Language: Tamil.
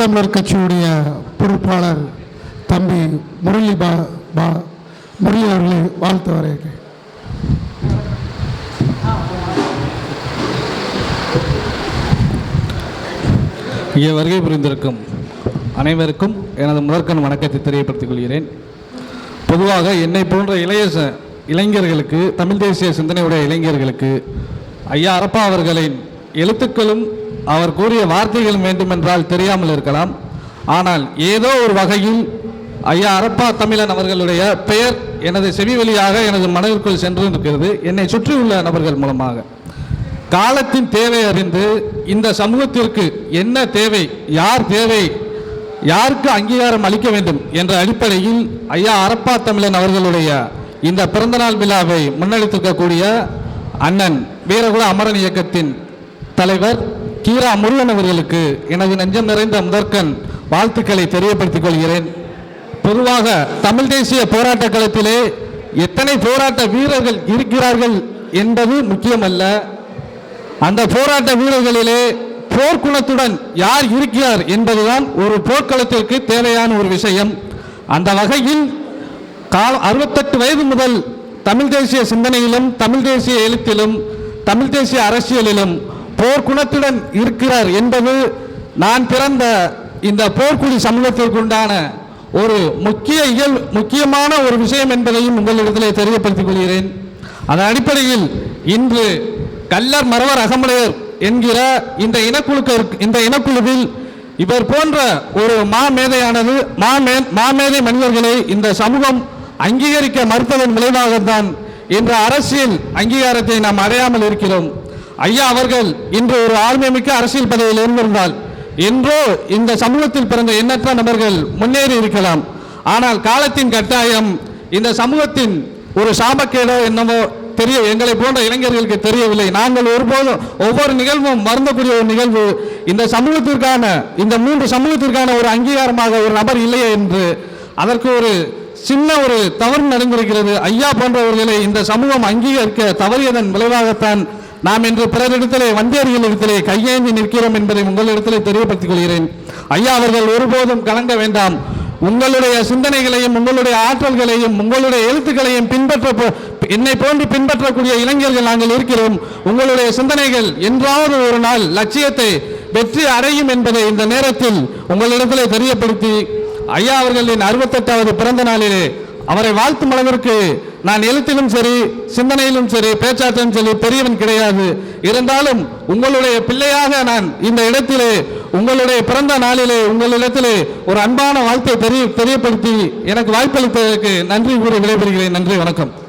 நாம் தமிழர் கட்சியுடைய பொறுப்பாளர் தம்பி முரளி பா பா முரளி அவர்களை வாழ்த்து வரேன் இங்கே வருகை புரிந்திருக்கும் அனைவருக்கும் எனது முதற்கண் வணக்கத்தை தெரியப்படுத்திக் கொள்கிறேன். பொதுவாக என்னை போன்ற இளைய இளைஞர்களுக்கு தமிழ் தேசிய சிந்தனையுடைய இளைஞர்களுக்கு ஐயா அரப்பா அவர்களின் எழுத்துக்களும் அவர் கூறிய வார்த்தைகளும் வேண்டுமென்றால் தெரியாமல் இருக்கலாம். ஆனால் ஏதோ ஒரு வகையில் ஐயா அரப்பா தமிழன் அவர்களுடைய பெயர் எனது செவி வழியாக எனது மனதிற்குள் சென்று இருக்கிறது என்னை சுற்றியுள்ள நபர்கள் மூலமாக. காலத்தின் தேவை அறிந்து இந்த சமூகத்திற்கு என்ன தேவை யார் தேவை யாருக்கு அங்கீகாரம் அளிக்க வேண்டும் என்ற அடிப்படையில் ஐயா அரப்பா தமிழன் அவர்களுடைய இந்த பிறந்தநாள் விழாவை முன்னெடுத்திருக்கக்கூடிய அண்ணன் வீரகுல அமரன் இயக்கத்தின் தலைவர் கீரா முருகன் அவர்களுக்கு எனது நெஞ்சம் நிறைந்த முதற்கண் வாழ்த்துக்களை தெரியப்படுத்திக் கொள்கிறேன். பொதுவாக தமிழ் தேசிய போராட்ட களத்திலே எத்தனை போராட்ட வீரர்கள் இருக்கிறார்கள் என்பது முக்கியமல்ல. அந்த போராட்ட வீரர்களிலே போர்க்குணத்துடன் யார் இருக்கிறார் என்பதுதான் ஒரு போர்க்களத்திற்கு தேவையான ஒரு விஷயம். அந்த வகையில் கால அறுபத்தெட்டு வயது முதல் தமிழ் தேசிய சிந்தனையிலும் தமிழ் தேசிய எழுத்திலும் தமிழ் தேசிய அரசியலிலும் போர்க்குணத்துடன் இருக்கிறார் என்பது நான் பிறந்த இந்த போர்க்குழி சமூகத்திற்குண்டான ஒரு முக்கிய இயல் முக்கியமான ஒரு விஷயம் என்பதையும் உங்களிடத்திலே தெரியப்படுத்திக் கொள்கிறேன். அதன் அடிப்படையில் இன்று கல்லர் மரவர் அகமுடையர் என்கிற இந்த இனக்குழுக்க இந்த இனக்குழுவில் இவர் போன்ற ஒரு மாமேதையானது மாமே மாமேதை மனிதர்களை இந்த சமூகம் அங்கீகரிக்க மறுத்ததன் விளைவாகத்தான் இன்று அரசியல் அங்கீகாரத்தை நாம் அடையாமல் இருக்கிறோம். ஐயா அவர்கள் இன்று ஒரு ஆளுமைமிக்க அரசியல் பதவியில் இருந்திருந்தால் என்றோ இந்த சமூகத்தில் பிறந்த எண்ணற்ற நபர்கள் முன்னேறி இருக்கலாம். ஆனால் காலத்தின் கட்டாயம் இந்த சமூகத்தின் ஒரு சாபக்கேடோ என்னவோ தெரிய எங்களை போன்ற இளைஞர்களுக்கு தெரியவில்லை. நாங்கள் ஒருபோதும் ஒவ்வொரு நிகழ்வும் மறந்தக்கூடிய ஒரு நிகழ்வு இந்த சமூகத்திற்கான இந்த மூன்று சமூகத்திற்கான ஒரு அங்கீகாரமாக ஒரு நபர் இல்லையே என்று அதற்கு ஒரு சின்ன ஒரு தவறு நடந்திருக்கிறது. ஐயா போன்றவர்களை இந்த சமூகம் அங்கீகரிக்க தவறியதன் விளைவாகத்தான் நாம் இன்று பிறரிடத்திலே வந்தியர்களிடத்திலே கையேந்தி நிற்கிறோம் என்பதை உங்களிடத்திலே தெரியப்படுத்திக் கொள்கிறேன். ஐயா அவர்கள் ஒருபோதும் கலங்க வேண்டாம். உங்களுடைய சிந்தனைகளையும் உங்களுடைய ஆற்றல்களையும் உங்களுடைய எழுத்துக்களையும் பின்பற்ற போ- என்னை போன்று பின்பற்றக்கூடிய இளைஞர்கள் நாங்கள் இருக்கிறோம். உங்களுடைய சிந்தனைகள் என்றாவது ஒரு நாள் லட்சியத்தை வெற்றி அடையும் என்பதை இந்த நேரத்தில் உங்களிடத்திலே தெரியப்படுத்தி ஐயா அவர்களின் அறுபத்தெட்டாவது பிறந்த நாளிலே அவரை வாழ்த்தும் அளவிற்கு நான் எழுத்திலும் சரி சிந்தனையிலும் சரி பேச்சாற்றிலும் சரி பெரியவன் கிடையாது. இருந்தாலும் உங்களுடைய பிள்ளையாக நான் இந்த இடத்திலே உங்களுடைய பிறந்த நாளிலே உங்களிடத்திலே ஒரு அன்பான வாழ்த்தை தெரிய தெரியப்படுத்தி எனக்கு வாய்ப்பளித்ததற்கு நன்றி கூறி விடைபெறுகிறேன். நன்றி வணக்கம்.